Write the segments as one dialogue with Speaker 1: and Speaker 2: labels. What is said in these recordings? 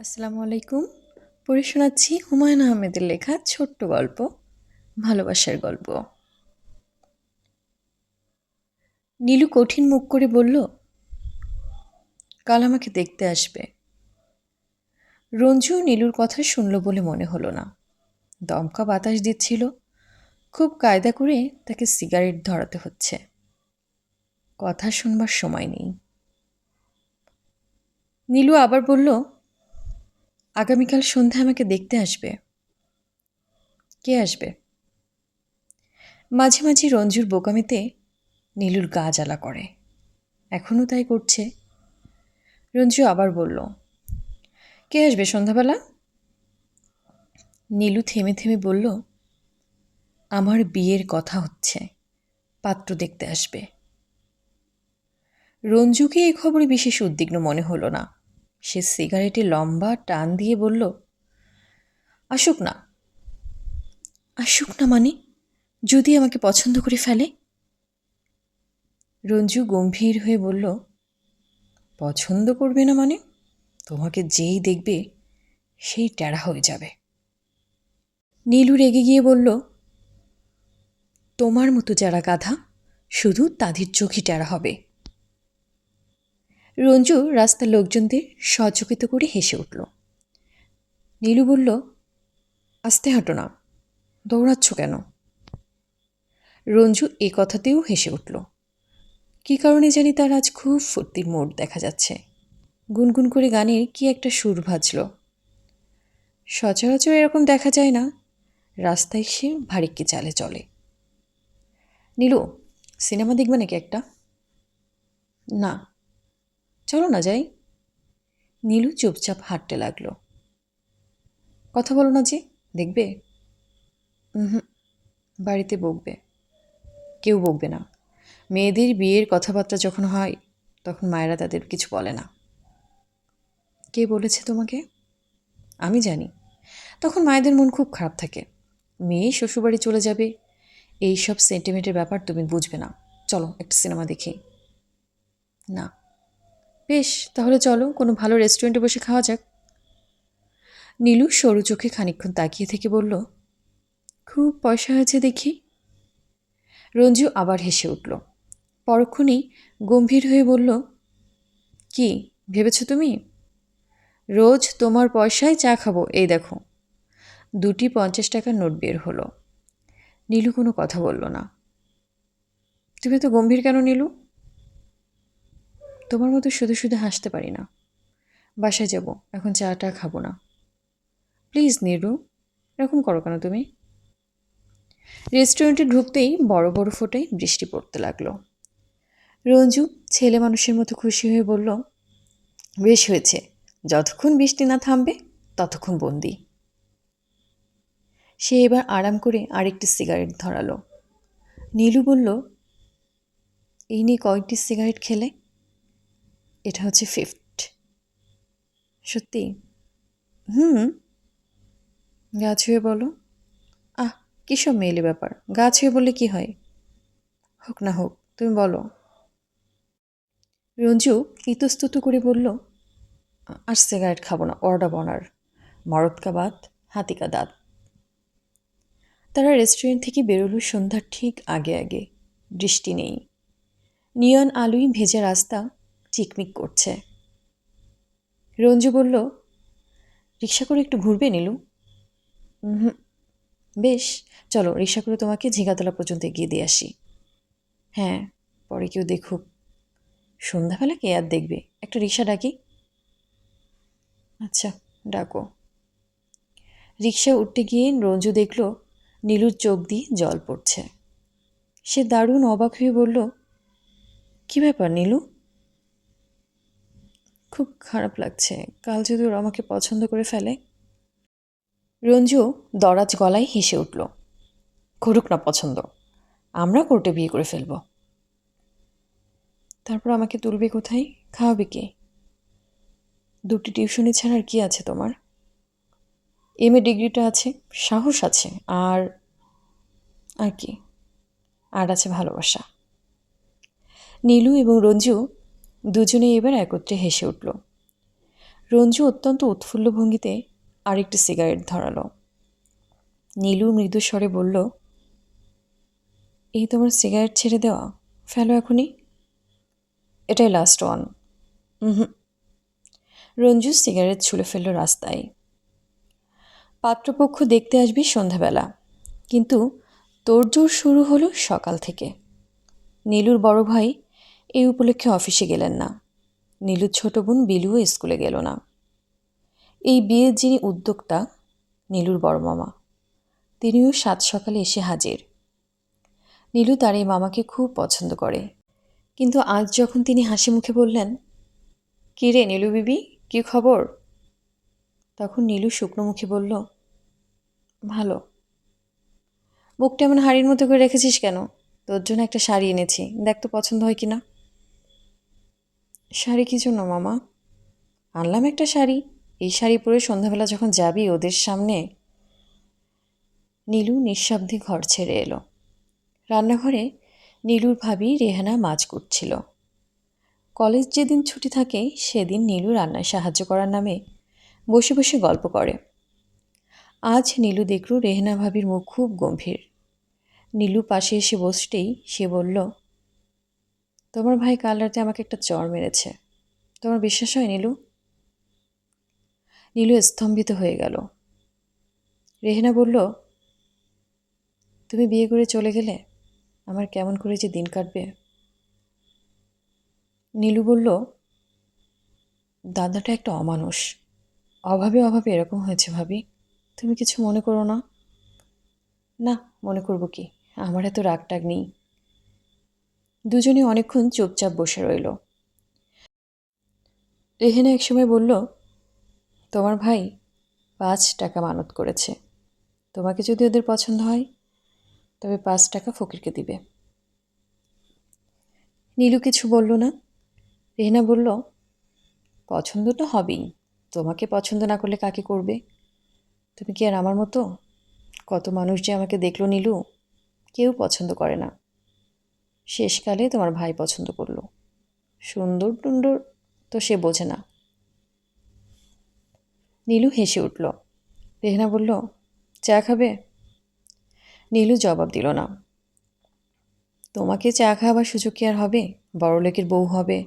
Speaker 1: আসসালামু আলাইকুম। পড়ে শোনাচ্ছি হুমায়ুন আহমেদের লেখা ছোট্ট গল্প, ভালোবাসার গল্প। নীলু কঠিন মুখ করে বলল, কাল আমাকে দেখতে আসবে। রঞ্জু নীলুর কথা শুনল বলে মনে হলো না। দমকা বাতাস দিচ্ছিল, খুব কায়দা করে তাকে সিগারেট ধরাতে হচ্ছে। কথা শুনবার সময় নেই। নীলু আবার বলল আগামীকাল সন্ধ্যায় আমাকে দেখতে আসবে। কে আসবে? মাঝে মাঝে রঞ্জুর বোকামিতে নীলুর গা জ্বালা করে। এখনও তাই করছে। রঞ্জু আবার বলল, কে আসবে সন্ধ্যাবেলা? নীলু থেমে থেমে বলল, আমার বিয়ের কথা হচ্ছে, পাত্র দেখতে আসবে। রঞ্জুকে এই খবরে বিশেষ উদ্বিগ্ন মনে হলো না। সে সিগারেটে লম্বা টান দিয়ে বলল, আসুক না। আসুক না মানে? যদি আমাকে পছন্দ করে ফেলে? রঞ্জু গম্ভীর হয়ে বলল, পছন্দ করবে না মানে? তোমাকে যেই দেখবে, সেই ট্যাড়া হয়ে যাবে। নীলু রেগে গিয়ে বলল, তোমার মতো যারা গাধা, শুধু তাদের চোখই ট্যাড়া হবে। রঞ্জু রাস্তার লোকজনদের সচকিত করে হেসে উঠল। নীলু বলল, আস্তে হাঁটো না, দৌড়াচ্ছ কেন? রঞ্জু এ কথাতেও হেসে উঠল, কী কারণে জানি তার আজ খুব ফুর্তির মোড় দেখা যাচ্ছে। গুনগুন করে গানের কি একটা সুর ভাজল। সচরাচর এরকম দেখা যায় না, রাস্তায় সে ভারিক্কি চালে চলে। নীলু, সিনেমা দেখবে নাকি একটা? না চলো না যাই। নীলু চুপচাপ হাঁটতে লাগল। কথা বলো না যে, দেখবে? হুম বাড়িতে বকবে। কেউ বকবে না। মেয়েদের বিয়ের কথাবার্তা যখন হয়, তখন মায়েরা তাদের কিছু বলে না। কে বলেছে তোমাকে? আমি জানি। তখন মায়েদের মন খুব খারাপ থাকে। মেয়ে শ্বশুরবাড়ি চলে যাবে। এই সব সেন্টিমেন্টের ব্যাপার তুমি বুঝবে না। চলো একটা সিনেমা দেখি। না। বেশ, তাহলে চলো, কোনো ভালো রেস্টুরেন্টে বসে খাওয়া যাক। নীলু সরু চোখে খানিক্ষণ তাকিয়ে থেকে বলল, খুব পয়সা হয়েছে দেখি? রঞ্জু আবার হেসে উঠল। পরক্ষণেই গম্ভীর হয়ে বলল, কি, ভেবেছ তুমি? রোজ তোমার পয়সায় চা খাব, এই দেখো। দুটি পঞ্চাশ টাকার নোট বের হলো। নীলু কোনো কথা বলল না। তুমি তো গম্ভীর কেন নীলু? তোমার মতো শুধু শুধু হাসতে পারি না। বাসায় যাব, এখন চাটা খাব না। প্লিজ, নিরু, এরকম করো কেন তুমি? রেস্টুরেন্টে ঢুকতেই বড় বড় ফোটায় বৃষ্টি পড়তে লাগল। রঞ্জু, ছেলে মানুষের মতো খুশি হয়ে বলল, বেশ হয়েছে। যতক্ষণ বৃষ্টি না থামবে, ততক্ষণ বন্দি। সে এবার আরাম করে আরেকটি সিগারেট ধরালো। নীলু বলল, এই নিয়ে কয়েকটি সিগারেট খেলে এটা হচ্ছে ফিফথ সত্যি? হুম? গা ছুঁয়ে বলো। আহ, কী সব মেয়েলি ব্যাপার? গা ছুঁয়ে বললে কি হয়? হোক না হোক, তুমি বলো। রঞ্জু ইতস্তত করে বলল, আর সিগারেট খাব না, অর্ডার বনার। মরদ কা বাত হাতি কা দাঁত। তারা রেস্টুরেন্ট থেকে বেরোলো সন্ধ্যার ঠিক আগে আগে। বৃষ্টি নেই। নিয়ন আলুই ভেজা রাস্তা চিকমিক করছে। রঞ্জু বলল, রিক্সা করে একটু ঘুরবে নীলু? বেশ, চলো রিক্সা করে তোমাকে ঝিঙ্গাতলা পর্যন্ত এগিয়ে দিয়ে আসি। হ্যাঁ পরে কেউ দেখুক। সন্ধ্যাবেলা কে আর দেখবে? একটা রিক্সা ডাকি? আচ্ছা ডাকো। রিক্সা উঠতে গিয়ে রঞ্জু দেখল, নীলুর চোখ দিয়ে জল পড়ছে। সে দারুণ অবাক হয়ে বলল, কী ব্যাপার নীলু? খুব খারাপ লাগছে। কাল যদি ওরা আমাকে পছন্দ করে ফেলে। রঞ্জু দরাজ গলায় হেসে উঠল, করুক না পছন্দ, আমরা কোর্টে বিয়ে করে ফেলব। তারপর আমাকে তুলবে কোথায়? খাওয়াবে কে? দুটি টিউশনি ছাড়া আর কি আছে তোমার? এম এ ডিগ্রিটা আছে, সাহস আছে, আর আর কি? আর আছে ভালোবাসা। নীলু এবং রঞ্জু দুজনে এবার একত্রে হেসে উঠল। রঞ্জু অত্যন্ত উৎফুল্ল ভঙ্গিতে আরেকটি সিগারেট ধরালো। নীলু মৃদু স্বরে বলল, এই তোমার সিগারেট ছেড়ে দেওয়া? ফেলো এখনই। এটাই last one hmm. Ranju cigarette ছুলে ফেলল রাস্তায়। পাত্রপক্ষ দেখতে আসবি সন্ধ্যাবেলা, কিন্তু তোড়জোড় শুরু হলো সকাল থেকে। নীলুর বড় ভাই এই উপলক্ষে অফিসে গেলেন না। নীলুর ছোট বোন বিলুও স্কুলে গেল না। এই বিয়ের যিনি উদ্যোক্তা, নীলুর বড় মামা। তিনিও সাত সকালে এসে হাজির। নীলু তার এই মামাকে খুব পছন্দ করে। কিন্তু আজ যখন তিনি হাসি মুখে বললেন, কী রে নীলু বিবি, কী খবর? তখন নীলু শুকনো মুখে বলল, ভালো। মুখটা এমন হাড়ির মতো করে রেখেছিস কেন? তোর জন্য একটা শাড়ি এনেছি। দেখ তো পছন্দ হয় কি না শাড়ি কী জন্য মামা? আনলাম একটা শাড়ি। এই শাড়ি পরে সন্ধ্যাবেলা যখন যাবি ওদের সামনে, নীলু নিঃশব্দে ঘর ছেড়ে এলো। রান্নাঘরে নীলুর ভাবি রেহানা মাছ কুটছিল কলেজ যেদিন ছুটি থাকে, সেদিন নীলু রান্নায় সাহায্য করার নামে বসে বসে গল্প করে। আজ নীলু দেখল রেহনা ভাবির মুখ খুব গম্ভীর। নীলু পাশে এসে বসতেই সে বলল তোমার ভাই কাল রাতে আমাকে একটা চর মেরেছে। তোমার বিশ্বাস হয় নীলু? নীলু স্তম্ভিত হয়ে গেল। রেহেনা বলল, তুমি বিয়ে করে চলে গেলে আমার কেমন করে যে দিন কাটবে? নীলু বলল, দাদাটা একটা অমানুষ। অভাবে অভাবে এরকম হয়েছে ভাবি। তুমি কিছু মনে করো না? না, মনে করব কি? আমার এত রাগ টাগ নেই। দুজনে অনেকক্ষণ চুপচাপ বসে রইল। রেহেনা একসময় বলল, তোমার ভাই পাঁচ টাকা মানত করেছে। তোমাকে যদি ওদের পছন্দ হয়, তবে পাঁচ টাকা ফকিরকে দিবে। নীলু কিছু বলল না। রেহেনা বলল, পছন্দ তো হবেই। তোমাকে পছন্দ না করলে কাকে করবে? তুমি কি আর আমার মতো? কত মানুষ যে আমাকে দেখল নীলু, কেউ পছন্দ করে না। শেষকালে তোমার ভাই পছন্দ করল। সুন্দর টুন্দর তো সে বোঝে না। নীলু হেসে উঠল। রেহনা বলল, চা খাবে? নীলু জবাব দিল না। তোমাকে চা খাওয়ার সুযোগ কি আর হবে? বড়লোকের বউ হবে।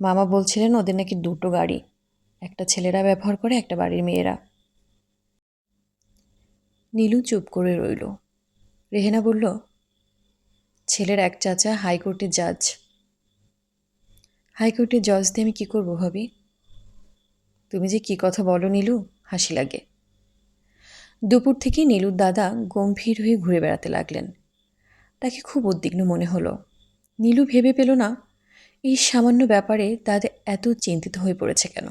Speaker 1: মামা বলছিলেন ওদের নাকি দুটো গাড়ি, একটা ছেলেরা ব্যবহার করে, একটা বাড়ির মেয়েরা। নীলু চুপ করে রইল। রেহেনা বলল ছেলের এক চাচা হাইকোর্টের জাজ। হাইকোর্টের জজ দিয়ে আমি কী করব ভাবি? তুমি যে কি কথা বলো নীলু, হাসি লাগে। দুপুর থেকে নীলুর দাদা গম্ভীর হয়ে ঘুরে বেড়াতে লাগলেন। তাকে খুব উদ্বিগ্ন মনে হলো। নীলু ভেবে পেল না, এই সামান্য ব্যাপারে তাদের এত চিন্তিত হয়ে পড়েছে কেন?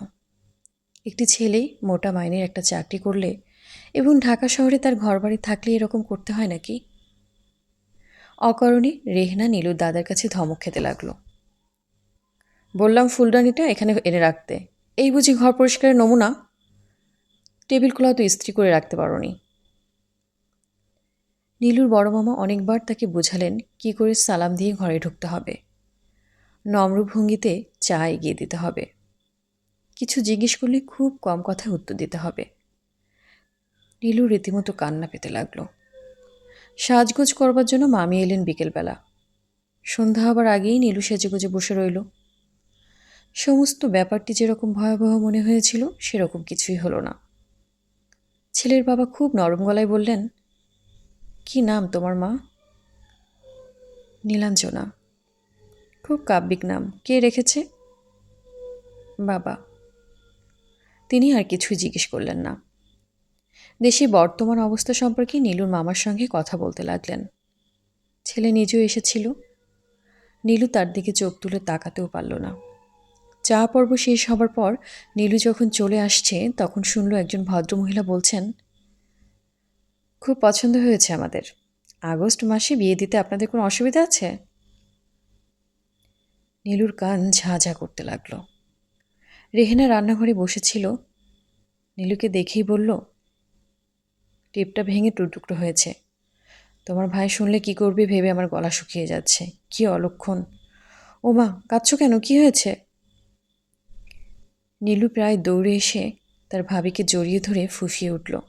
Speaker 1: একটি ছেলে মোটা মাইনের একটা চাকরি করলে এবং ঢাকা শহরে তার ঘরবাড়ি থাকলে এরকম করতে হয় নাকি? অকারণে রেহনা নীলুর দাদার কাছে ধমক খেতে লাগল। বললাম ফুলদানিটা এখানে এনে রাখতে। এই বুঝি ঘর পরিষ্কারের নমুনা? টেবিল খোলা তো ইস্ত্রি করে রাখতে পারোনি। নীলুর বড় মামা অনেকবার তাকে বোঝালেন কি করে সালাম দিয়ে ঘরে ঢুকতে হবে। নম্রভঙ্গিতে চা এগিয়ে দিতে হবে। কিছু জিজ্ঞেস করলে খুব কম কথায় উত্তর দিতে হবে। নীলু রীতিমতো কান্না পেতে লাগল। সাজগোজ করবার জন্য মামি এলেন বিকেলবেলা। সন্ধ্যা হবার আগেই নীলু সেজেগুজে বসে রইল। সমস্ত ব্যাপারটি যেরকম ভয়াবহ মনে হয়েছিল, সেরকম কিছুই হলো না। ছেলের বাবা খুব নরম গলায় বললেন, কি নাম তোমার মা? নীলাঞ্জনা। খুব কাব্যিক নাম। কে রেখেছে? বাবা। তিনি আর কিছুই জিজ্ঞেস করলেন না। দেশে বর্তমান অবস্থা সম্পর্কে নীলুর মামার সঙ্গে কথা বলতে লাগলেন। ছেলে নিজেও এসেছিল। নীলু তার দিকে চোখ তুলে তাকাতেও পারল না। চা পর্ব শেষ হবার পর নীলু যখন চলে আসছে, তখন শুনল একজন ভদ্রমহিলা বলছেন, খুব পছন্দ হয়েছে আমাদের। আগস্ট মাসে বিয়ে দিতে আপনাদের কোনো অসুবিধা আছে? নীলুর কান ঝাঁ করতে লাগল। রেহেনা রান্নাঘরে বসেছিল। নীলুকে দেখেই বলল টিপটা ভেঙে টুকরো হয়েছে। তোমার ভাই শুনলে কি করবে ভেবে আমার গলা শুকিয়ে যাচ্ছে। কি অলক্ষণ। ও মা কাঁদছো কেন? কি হয়েছে? নীলু প্রায় দৌড়ে এসে তার ভাবিকে জড়িয়ে ধরে ফুফিয়ে উঠল।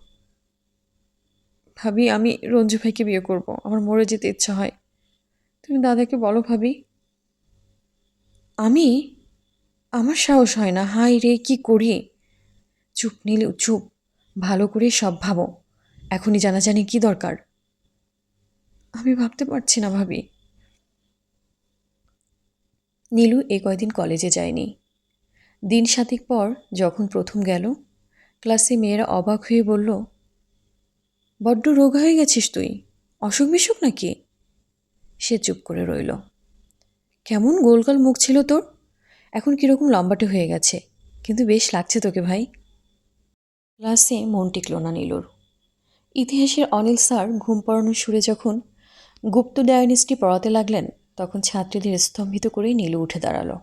Speaker 1: ভাবি, আমি রঞ্জু ভাইকে বিয়ে করব। আমার মরে যেতে ইচ্ছা হয়। তুমি দাদাকে বলো ভাবি। আমি? আমার সাহস হয় না। হাই রে, কি করি? চুপ নীলু, চুপ। ভালো করে সব ভাবো। এখনই জানাজানি কি দরকার? আমি ভাবতে পারছি না, ভাবি। নীলু এ কয়দিন কলেজে যায়নি। দিন সাতেক পর যখন প্রথম গেল, ক্লাসে মেয়েরা অবাক হয়ে বলল, বড্ড রোগা হয়ে গেছিস তুই, অসুখ বিসুখ নাকি? সে চুপ করে রইল। কেমন গোলগাল মুখ ছিল তোর? এখন কীরকম লম্বাটে হয়ে গেছে, কিন্তু বেশ লাগছে তোকে ভাই। ক্লাসে মন টিকল না নীলুর। ইতিহাসের অনিল স্যার ঘুম পড়ানোর সুরে যখন গুপ্ত ডায়নিস্টি পড়াতে লাগলেন, তখন ছাত্রীদের স্তম্ভিত করেই নীলু উঠে দাঁড়াল।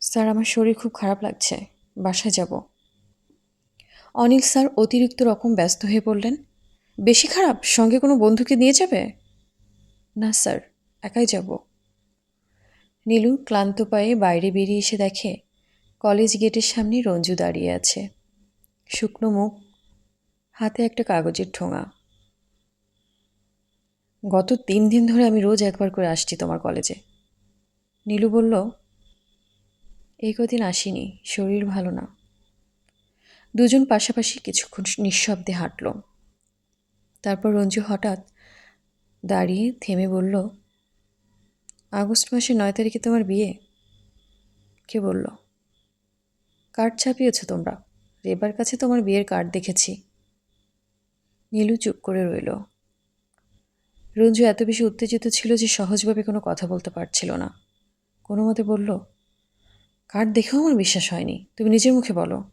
Speaker 1: স্যার, আমার শরীর খুব খারাপ লাগছে, বাসায় যাব। অনিল স্যার অতিরিক্ত রকম ব্যস্ত হয়ে পড়লেন বেশি খারাপ? সঙ্গে কোনো বন্ধুকে নিয়ে যাবে? না, স্যার, একাই যাব। নীলু ক্লান্ত পায়ে বাইরে বেরিয়ে এসে দেখে, কলেজ গেটের সামনে রঞ্জু দাঁড়িয়ে আছে। শুকনো মুখ হাতে একটা কাগজের ঠোঙা। গত তিন দিন ধরে আমি রোজ একবার করে আসছি তোমার কলেজে। নীলু বলল, এই কদিন আসিনি, শরীর ভালো না। দুজন পাশাপাশি কিছুক্ষণ নিঃশব্দে হাঁটল। তারপর রঞ্জু হঠাৎ দাঁড়িয়ে থেমে বলল, আগস্ট মাসের নয় তারিখে তোমার বিয়ে? কে বলল, কার্ড ছাপিয়েছ তোমরা। রেবার কাছে তোমার বিয়ের কার্ড দেখেছি। নীলু চুপ করে রইল। রঞ্জু এত বেশি উত্তেজিত ছিল যে সহজভাবে কোনো কথা বলতে পারছিল না। কোনো মতে বলল কার্ড দেখেও আমার বিশ্বাস হয়নি? তুমি নিজের মুখে বলো।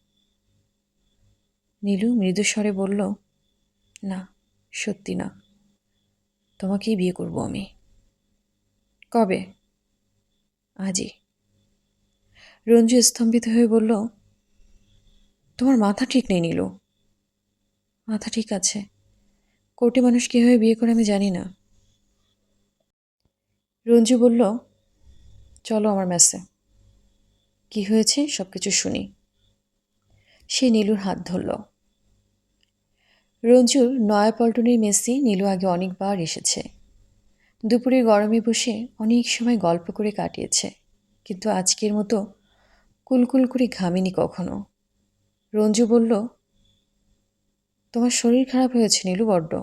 Speaker 1: নীলু মৃদু স্বরে বলল, না, সত্যি না। তোমাকেই বিয়ে করব আমি। কবে? আজই। রঞ্জু স্তম্ভিত হয়ে বলল, তোমার মাথা ঠিক নেই নীলু। মাথা ঠিক আছে। কোটি মানুষ কীভাবে বিয়ে করে আমি জানি না। রঞ্জু বলল, চলো আমার ম্যাসে কি হয়েছে সব কিছু শুনি। সে নীলুর হাত ধরল। রঞ্জুর নয়াপল্টনের মেসি নীলু আগে অনেকবার এসেছে। দুপুরে গরমে বসে অনেক সময় গল্প করে কাটিয়েছে। কিন্তু আজকের মতো কুলকুল করে ঘামিনি কখনো। রঞ্জু বলল তোমার শরীর খারাপ হয়েছে, নীলু বড্ড।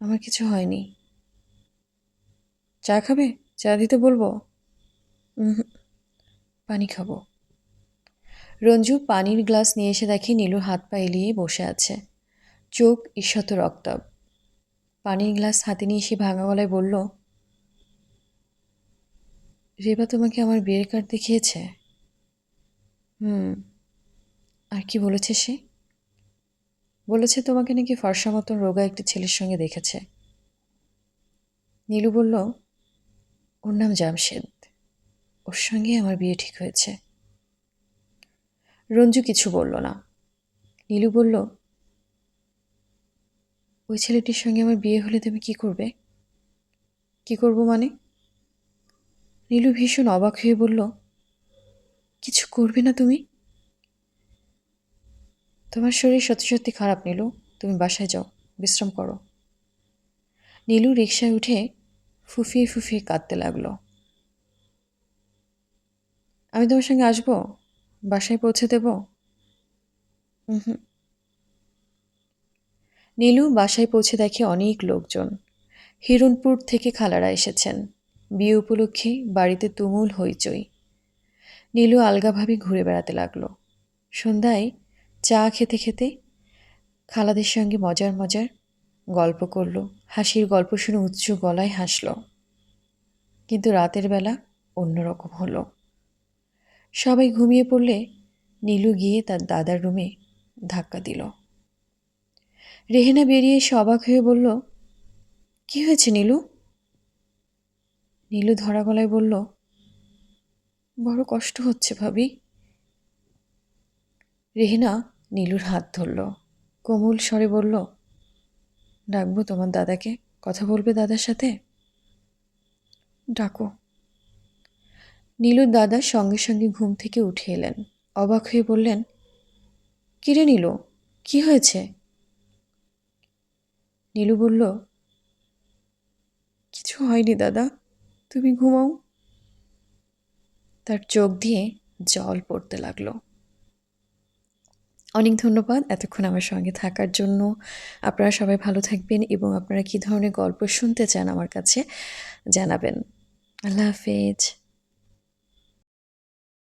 Speaker 1: আমার কিছু হয়নি। চা খাবে? চা দিতে বলব? পানি খাব। রঞ্জু পানির গ্লাস নিয়ে এসে দেখে নীলু হাত পা এলিয়ে বসে আছে। চোখ ঈষত রক্তাব। পানির গ্লাস হাতে নিয়ে সে ভাঙা গলায় বলল, রেবা তোমাকে আমার বিয়ের কার্ড দেখিয়েছে? হুম। আর কি বলেছে সে? বলেছে তোমাকে নাকি ফর্সা মতন রোগা একটি ছেলের সঙ্গে দেখেছে। নীলু বলল, ওর নাম জামশেদ। ওর সঙ্গে আমার বিয়ে ঠিক হয়েছে। রঞ্জু কিছু বলল না। নীলু বলল, ওই ছেলেটির সঙ্গে আমার বিয়ে হলে তুমি কি করবে? কি করব মানে? নীলু ভীষণ অবাক হয়ে বলল, কিছু করবে না তুমি? তোমার শরীর সত্যি সত্যি খারাপ, নীলু। তুমি বাসায় যাও, বিশ্রাম করো। নীলু রিক্সায় উঠে ফুফিয়ে ফুফিয়ে কাঁদতে লাগল। আমি তোমার সঙ্গে আসব? বাসায় পৌঁছে দেব? নীলু বাসায় পৌঁছে দেখে অনেক লোকজন। হিরণপুর থেকে খালারা এসেছেন। বিয়ে উপলক্ষে বাড়িতে তুমুল হইচই। নীলু আলগাভাবে ঘুরে বেড়াতে লাগল। সন্ধ্যায় চা খেতে খেতে খালাদের সঙ্গে মজার মজার গল্প করল। হাসির গল্প শুনে উচ্চ গলায় হাসল। কিন্তু রাতের বেলা অন্যরকম হলো। সবাই ঘুমিয়ে পড়লে নীলু গিয়ে তার দাদার রুমে ধাক্কা দিল। রেহেনা বেরিয়ে এসে অবাক হয়ে বলল, কি হয়েছে নীলু? নীলু ধরা গলায় বলল, বড় কষ্ট হচ্ছে ভাবি। রেহেনা নীলুর হাত ধরল। কোমল স্বরে বলল, ডাকবো তোমার দাদাকে? কথা বলবে দাদার সাথে? ডাকো। নীলুর দাদা সঙ্গে সঙ্গে ঘুম থেকে উঠে এলেন। অবাক হয়ে বললেন কিরে নীলু? কি হয়েছে? নীলু বলল, কিছু হয়নি দাদা, তুমি ঘুমাও। তার চোখ দিয়ে জল পড়তে লাগল। অনেক ধন্যবাদ এতক্ষণ আমার সঙ্গে থাকার জন্য। আপনারা সবাই ভালো থাকবেন এবং আপনারা কী ধরনের গল্প শুনতে চান আমার কাছে জানাবেন। আল্লাহ হাফেজ।